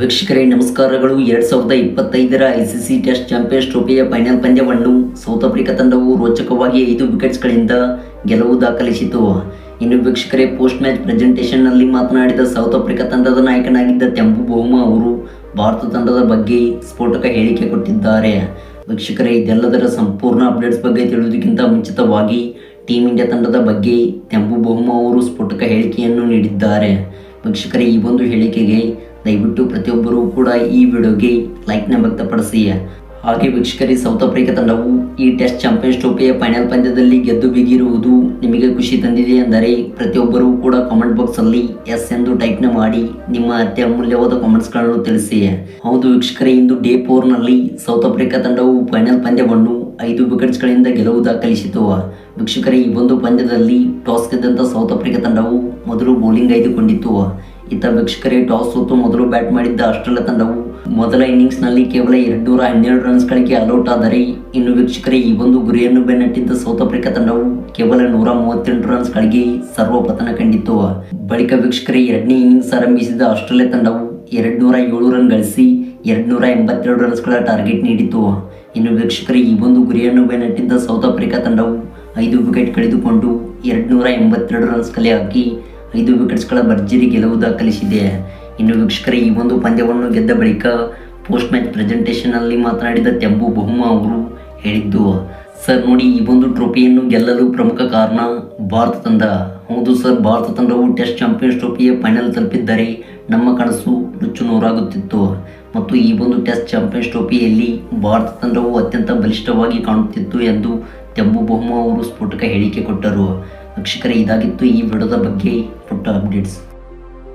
ವೀಕ್ಷಕರೇ, ನಮಸ್ಕಾರಗಳು. ಎರಡ್ ಸಾವಿರದ ಇಪ್ಪತ್ತೈದರ ಐಸಿಸಿ ಟೆಸ್ಟ್ ಚಾಂಪಿಯನ್ಸ್ ಟ್ರೋಫಿಯ ಫೈನಲ್ ಪಂದ್ಯವನ್ನು ಸೌತ್ ಆಫ್ರಿಕಾ ತಂಡವು ರೋಚಕವಾಗಿ ಐದು ವಿಕೆಟ್ಸ್ಗಳಿಂದ ಗೆಲುವು ದಾಖಲಿಸಿತು. ಇನ್ನು ವೀಕ್ಷಕರೇ, ಪೋಸ್ಟ್ ಮ್ಯಾಚ್ ಪ್ರೆಸೆಂಟೇಷನ್ನಲ್ಲಿ ಮಾತನಾಡಿದ ಸೌತ್ ಆಫ್ರಿಕಾ ತಂಡದ ನಾಯಕನಾಗಿದ್ದ ತೆಂಪು ಬಹುಮ ಅವರು ಭಾರತ ತಂಡದ ಬಗ್ಗೆ ಸ್ಫೋಟಕ ಹೇಳಿಕೆ ಕೊಟ್ಟಿದ್ದಾರೆ. ವೀಕ್ಷಕರೇ, ಇದೆಲ್ಲದರ ಸಂಪೂರ್ಣ ಅಪ್ಡೇಟ್ಸ್ ಬಗ್ಗೆ ತಿಳಿಯುವುದಕ್ಕಿಂತ ಮುಂಚಿತವಾಗಿ ಟೀಮ್ ಇಂಡಿಯಾ ತಂಡದ ಬಗ್ಗೆ ತೆಂಪು ಬಹುಮ ಅವರು ಸ್ಫೋಟಕ ಹೇಳಿಕೆಯನ್ನು ನೀಡಿದ್ದಾರೆ. ವೀಕ್ಷಕರೇ, ಈ ಒಂದು ಹೇಳಿಕೆಗೆ ದಯವಿಟ್ಟು ಪ್ರತಿಯೊಬ್ಬರೂ ಕೂಡ ಈ ವಿಡಿಯೋಗೆ ಲೈಕ್ನ ವ್ಯಕ್ತಪಡಿಸಿ. ಹಾಗೆ ವೀಕ್ಷಕರಿ, ಸೌತ್ ಆಫ್ರಿಕಾ ತಂಡವು ಈ ಟೆಸ್ಟ್ ಚಾಂಪಿಯನ್ಸ್ ಟ್ರೋಫಿಯ ಫೈನಲ್ ಪಂದ್ಯದಲ್ಲಿ ಗೆದ್ದು ಬಿಗಿರುವುದು ನಿಮಗೆ ಖುಷಿ ತಂದಿದೆ ಎಂದರೆ ಪ್ರತಿಯೊಬ್ಬರೂ ಕೂಡ ಕಾಮೆಂಟ್ ಬಾಕ್ಸಲ್ಲಿ ಎಸ್ ಎಂದು ಟೈಪ್ನ ಮಾಡಿ ನಿಮ್ಮ ಅತ್ಯಮೂಲ್ಯವಾದ ಕಾಮೆಂಟ್ಸ್ಗಳನ್ನು ತಿಳಿಸಿ. ಹೌದು ವೀಕ್ಷಕರೇ, ಇಂದು ಡೇ ಫೋರ್ನಲ್ಲಿ ಸೌತ್ ಆಫ್ರಿಕಾ ತಂಡವು ಫೈನಲ್ ಪಂದ್ಯವನ್ನು ಐದು ವಿಕೆಟ್ಸ್ಗಳಿಂದ ಗೆಲುವು ದಾಖಲಿಸಿತು. ವೀಕ್ಷಕರೇ, ಈ ಒಂದು ಪಂದ್ಯದಲ್ಲಿ ಟಾಸ್ ಗೆದ್ದಂಥ ಸೌತ್ ಆಫ್ರಿಕಾ ತಂಡವು ಮೊದಲು ಬೌಲಿಂಗ್ ಆಯ್ದುಕೊಂಡಿತ್ತು ಇತ್ತ ವೀಕ್ಷಕರೇ ಟಾಸ್ ಸೋತು ಮೊದಲು ಬ್ಯಾಟ್ ಮಾಡಿದ್ದ ಆಸ್ಟ್ರೇಲಿಯಾ ತಂಡವು ಮೊದಲ ಇನ್ನಿಂಗ್ಸ್ನಲ್ಲಿ ಕೇವಲ ಎರಡ್ನೂರ ಹನ್ನೆರಡು ರನ್ಸ್ಗಳಿಗೆ ಅಲೌಟ್ ಆದರೆ, ಇನ್ನು ವೀಕ್ಷಕರೇ, ಈ ಒಂದು ಗುರಿಯನ್ನು ಬೆನ್ನಟ್ಟಿದ್ದ ಸೌತ್ ಆಫ್ರಿಕಾ ತಂಡವು ಕೇವಲ ನೂರ ಮೂವತ್ತೆಂಟು ರನ್ಸ್ಗಳಿಗೆ ಸರ್ವಪತನ ಕಂಡಿತ್ತು. ಬಳಿಕ ವೀಕ್ಷಕರೇ, ಎರಡನೇ ಇನ್ನಿಂಗ್ಸ್ ಆರಂಭಿಸಿದ ಆಸ್ಟ್ರೇಲಿಯಾ ತಂಡವು ಎರಡ್ನೂರ ಏಳು ರನ್ ಗಳಿಸಿ ಎರಡ್ನೂರ ಎಂಬತ್ತೆರಡು ರನ್ಸ್ಗಳ ಟಾರ್ಗೆಟ್ ನೀಡಿತು ಇನ್ನು ವೀಕ್ಷಕರೇ, ಈ ಒಂದು ಗುರಿಯನ್ನು ಬೆನ್ನಟ್ಟಿದ್ದ ಸೌತ್ ಆಫ್ರಿಕಾ ತಂಡವು ಐದು ವಿಕೆಟ್ ಕಳೆದುಕೊಂಡು ಎರಡ್ನೂರ ಎಂಬತ್ತೆರಡು ರನ್ಸ್ ಕಲೆ ಹಾಕಿ ಐದು ವಿಕೆಟ್ಸ್ಗಳ ಭರ್ಜರಿ ಗೆಲುವು ದಾಖಲಿಸಿದೆ. ಇನ್ನು ವೀಕ್ಷಕರೇ, ಈ ಒಂದು ಪಂದ್ಯವನ್ನು ಗೆದ್ದ ಬಳಿಕ ಪೋಸ್ಟ್ ಮ್ಯಾಚ್ ಪ್ರೆಸೆಂಟೇಷನ್ನಲ್ಲಿ ಮಾತನಾಡಿದ ತೆಂಬು ಬಹುಮ ಅವರು ಹೇಳಿದ್ದು, ಸರ್, ನೋಡಿ, ಈ ಒಂದು ಟ್ರೋಫಿಯನ್ನು ಗೆಲ್ಲಲು ಪ್ರಮುಖ ಕಾರಣ ಭಾರತ ತಂಡ. ಹೌದು ಸರ್, ಭಾರತ ತಂಡವು ಟೆಸ್ಟ್ ಚಾಂಪಿಯನ್ಸ್ ಟ್ರೋಫಿಯ ಫೈನಲ್ ತಲುಪಿದ್ದರೆ ನಮ್ಮ ಕನಸು ನುಚ್ಚು ನೂರಾಗುತ್ತಿತ್ತು ಮತ್ತು ಈ ಒಂದು ಟೆಸ್ಟ್ ಚಾಂಪಿಯನ್ಸ್ ಟ್ರೋಫಿಯಲ್ಲಿ ಭಾರತ ತಂಡವು ಅತ್ಯಂತ ಬಲಿಷ್ಠವಾಗಿ ಕಾಣುತ್ತಿತ್ತು ಎಂದು ತೆಂಬು ಬಹುಮ ಅವರು ಸ್ಫೋಟಕ ಹೇಳಿಕೆ ಕೊಟ್ಟರು. ವೀಕ್ಷಕರೇ ಇದಾಗಿತ್ತು ಈ ವಿಡಿಯೋದ ಬಗ್ಗೆ ಪುಟ್ಟ ಅಪ್ಡೇಟ್ಸ್